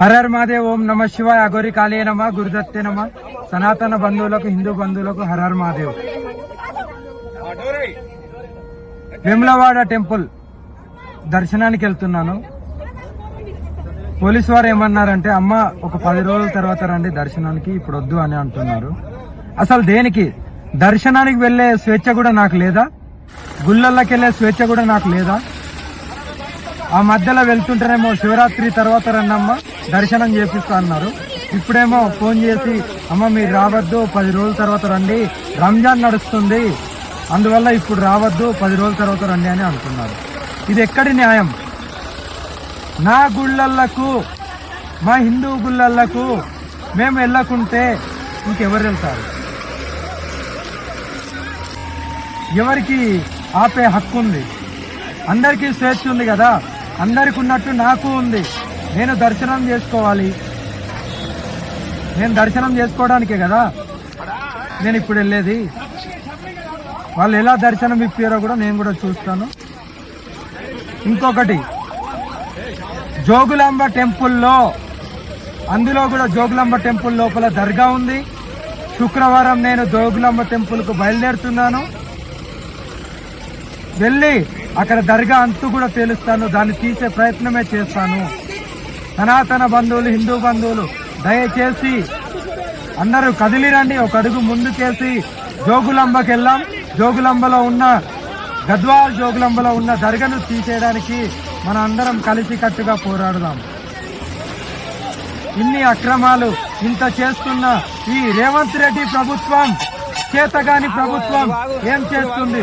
Horror Mahadev ఓం నమ శివాయ అగోరి కాళీ నమ గురుదత్తే నమ. సనాతన బంధువులకు హిందూ బంధువులకు హరర్ మహాదేవ్. వేములవాడ టెంపుల్ దర్శనానికి వెళ్తున్నాను. పోలీసు వారు ఏమన్నారంటే అమ్మ ఒక పది రోజుల తర్వాత రండి దర్శనానికి ఇప్పుడు వద్దు అని అంటున్నారు. అసలు దేనికి? దర్శనానికి వెళ్ళే స్వేచ్ఛ కూడా నాకు లేదా? గుళ్ళల్లోకి వెళ్ళే స్వేచ్ఛ కూడా నాకు లేదా? ఆ మధ్యలో వెళ్తుంటేనేమో శివరాత్రి తర్వాత రండమ్మా. దర్శనం చేపిస్తా అన్నారు. ఇప్పుడేమో ఫోన్ చేసి అమ్మ మీరు రావద్దు పది రోజుల తర్వాత రండి. రంజాన్ నడుస్తుంది. అందువల్ల ఇప్పుడు రావద్దు పది రోజుల తర్వాత రండి అని అంటున్నారు. ఇది ఎక్కడి న్యాయం? నా గుళ్ళకు మా హిందూ గుళ్ళకు మేము వెళ్ళకుంటే ఇంకెవరు వెళ్తారు? ఎవరికి ఆపే హక్కు ఉంది? అందరికీ స్వేచ్ఛ ఉంది కదా? అందరికి ఉన్నట్టు నాకు ఉంది. నేను దర్శనం చేసుకోవాలి. నేను దర్శనం చేసుకోవడానికే కదా? నేను ఇప్పుడు వెళ్ళేది. వాళ్ళు ఎలా దర్శనం ఇప్పారో కూడా నేను కూడా చూస్తాను. ఇంకొకటి జోగులాంబ టెంపుల్లో అందులో కూడా జోగులాంబ టెంపుల్ లోపల దర్గా ఉంది. శుక్రవారం నేను జోగులాంబ టెంపుల్కు బయలుదేరుతున్నాను. వెళ్ళి అక్కడ దర్గా అంతు కూడా తేలుస్తాను. దాన్ని తీసే ప్రయత్నమే చేస్తాను. సనాతన బంధువులు హిందూ బంధువులు దయచేసి అందరూ కదిలిరండి ఒక అడుగు ముందుకేసి జోగులంబకి వెళ్ళాం జోగులంబలో ఉన్న గద్వాల్ జోగులంబలో ఉన్న దర్గను తీసేయడానికి మన అందరం కలిసి కట్టుగా పోరాడుదాం. ఇన్ని అక్రమాలు ఇంత చేస్తున్న ఈ రేవంత్ రెడ్డి ప్రభుత్వం చేతగాని ప్రభుత్వం ఏం చేస్తుంది?